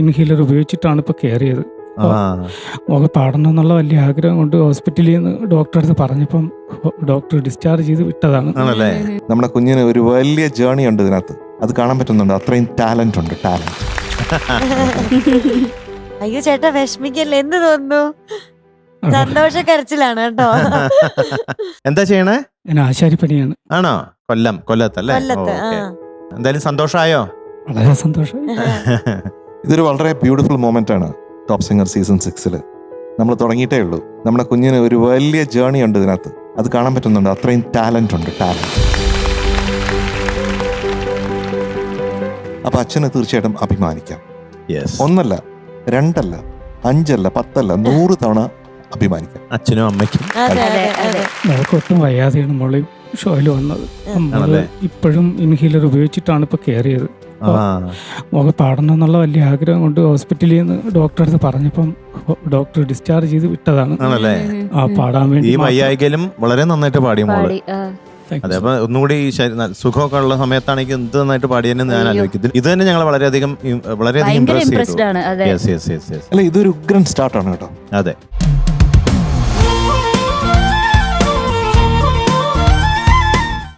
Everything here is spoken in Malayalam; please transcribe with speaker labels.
Speaker 1: ഇൻഹീലർ ഉപയോഗിച്ചിട്ടാണ് ഇപ്പോൾ കെയർ ചെയ്ത്
Speaker 2: ആ.
Speaker 1: മുഖ പാടണം എന്നുള്ള വലിയ ആഗ്രഹം കൊണ്ട് ഹോസ്പിറ്റലിൽ നിന്ന് ഡോക്ടറെ അടുത്ത് പറഞ്ഞപ്പം ഡോക്ടർ ഡിസ്ചാർജ് ചെയ്ത് വിട്ടതാണ്.
Speaker 2: ആണല്ലേ?
Speaker 3: നമ്മുടെ കുഞ്ഞിന് ഒരു വലിയ ജേണി ഉണ്ട് ഇതിനകത്ത്. അത് കാണാൻ പറ്റുന്നുണ്ട്. അത്രയും ടാലന്റ് ഉണ്ട് ടാലന്റ്
Speaker 4: അയ്യോ ചേട്ടാ വിഷമിക്കല്ലേ? എന്ത് തോന്നുന്നു? സന്തോഷ കരച്ചിലാണ് കേട്ടോ.
Speaker 2: എന്താ ചെയ്യണേ?
Speaker 1: ഞാൻ ആശാരിപ്പണിയാണ്.
Speaker 2: ആണോ? കൊല്ലം കൊല്ലത്തല്ലേ? എന്തായാലും സന്തോഷമായോ
Speaker 1: വളരെ സന്തോഷം.
Speaker 3: ഇതൊരു വളരെ ബ്യൂട്ടിഫുൾ മൊമെന്റ് ആണ് ടോപ്പ് സിംഗർ സീസൺ സിക്സിൽ നമ്മൾ തുടങ്ങിയിട്ടേ ഉള്ളൂ. നമ്മുടെ കുഞ്ഞിന് ഒരു വലിയ ജേണി ഉണ്ട് ഇതിനകത്ത്. അത് കാണാൻ പറ്റുന്നുണ്ട്. അത്രയും ടാലന്റ് ഉണ്ട് ടാലന്റ് അപ്പൊ അച്ഛനെ തീർച്ചയായിട്ടും അഭിമാനിക്കാം.
Speaker 2: യെസ്
Speaker 3: ഒന്നല്ല രണ്ടല്ല അഞ്ചല്ല പത്തല്ല നൂറ് തവണ അഭിമാനിക്കാം.
Speaker 2: അച്ഛനും അമ്മയ്ക്കും.
Speaker 1: ഒട്ടും വയ്യാതെയാണ് മോൾ ഷോയിൽ വന്നത്.
Speaker 2: ആണല്ലേ?
Speaker 1: ഇപ്പോഴും ഇൻഹീലർ ഉപയോഗിച്ചിട്ടാണ് ഇപ്പോൾ കെയർ
Speaker 2: ആ.
Speaker 1: പാടണം എന്നുള്ള വലിയ ആഗ്രഹം കൊണ്ട് ഹോസ്പിറ്റലിൽ നിന്ന് ഡോക്ടറെ അടുത്ത് പറഞ്ഞപ്പം ഡോക്ടർ ഡിസ്ചാർജ് ചെയ്ത് വിട്ടതാണ്. ആ പാടാൻ വേണ്ടി
Speaker 2: ഈ. വളരെ നന്നായിട്ട് പാടിയ
Speaker 1: മോൾ.
Speaker 2: അതെ. അപ്പൊ ഒന്നുകൂടി സുഖമൊക്കെ ഉള്ള സമയത്താണെങ്കിൽ എന്ത് നന്നായിട്ട് പാടിയെന്ന് ഞാൻ ആലോചിക്കുന്നു ഇത് തന്നെ ഞങ്ങൾ വളരെയധികം വളരെയധികം ഇമ്പ്രസ്
Speaker 5: ഇംപ്രസ്ഡ്
Speaker 2: ചെയ്തു.
Speaker 5: ആണ് അതെ.
Speaker 2: യെസ് യെസ് യെസ് യെസ്
Speaker 3: അല്ല ഇതൊരു ഉഗ്രൻ സ്റ്റാർട്ടാണ് കേട്ടോ.
Speaker 2: അതെ.